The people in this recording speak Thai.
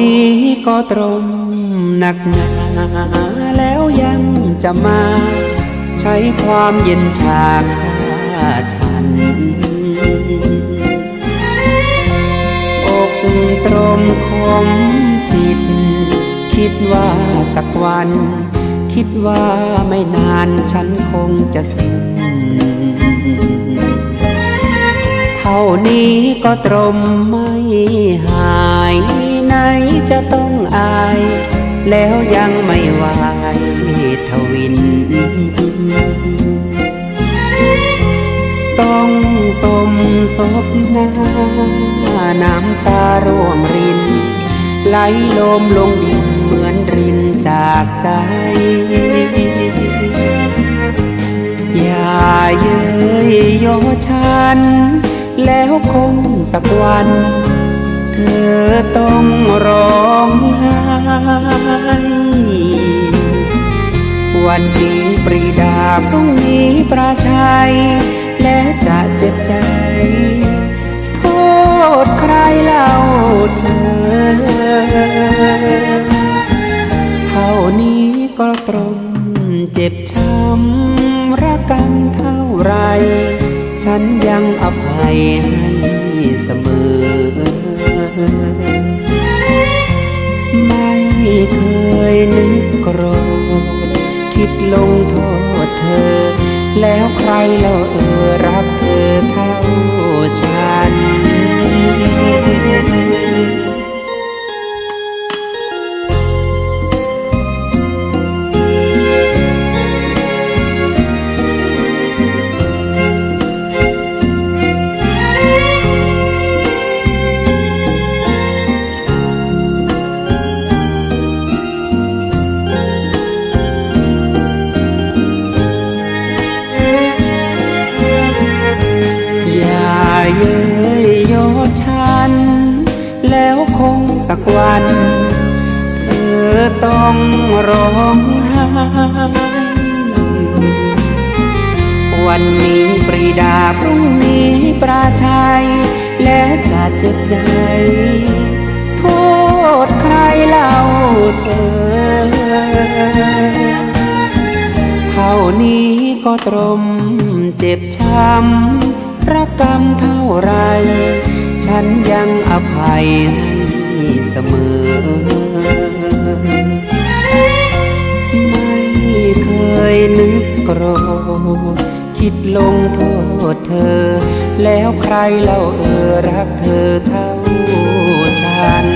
นี้ก็ตรงหนักหนาแล้วยังจะมา ใช้ความเย็นชาฆ่าฉัน อกตรมคมจิต คิดว่าสักวัน คิดว่าไม่นานฉันคงจะสิ้นเท่านี้ก็ตรมไม่หาย ไหนจะต้องอาย แล้วยังไม่ไหวทวิน ต้องสมศพหน้า น้ำตาร่วงริน ไหลลมลงดินเหมือนรินจากใจ อย่าเย้ยโยฉัน แล้วคงสักวัน วันนี้ปรีดาพรุ่งนี้ประชัย และจะเจ็บใจ โทษใครเล่าเธอ เท่านี้ก็ตรงเจ็บช้ำระกำเท่าไร ฉันยังอภัย เคยนึกโกรธคิดลงโทษเธอ แล้วใครเล่าเออรักเธอเท่าฉัน ยยโยฉัน แล้วคงสักวัน เธอต้องร้องไห้วันนี้ปรีดาพรุ่งนี้ปราชัย และจะเจ็บใจ โทษใครเล่าเธอ เท่านี้ก็ตรมเจ็บช้ำ ระกำเท่าไร ฉันยังอภัยให้เสมอ ไม่เคยนึกโกรธคิดลงโทษเธอ แล้วใครเล่าเออรักเธอเท่าฉัน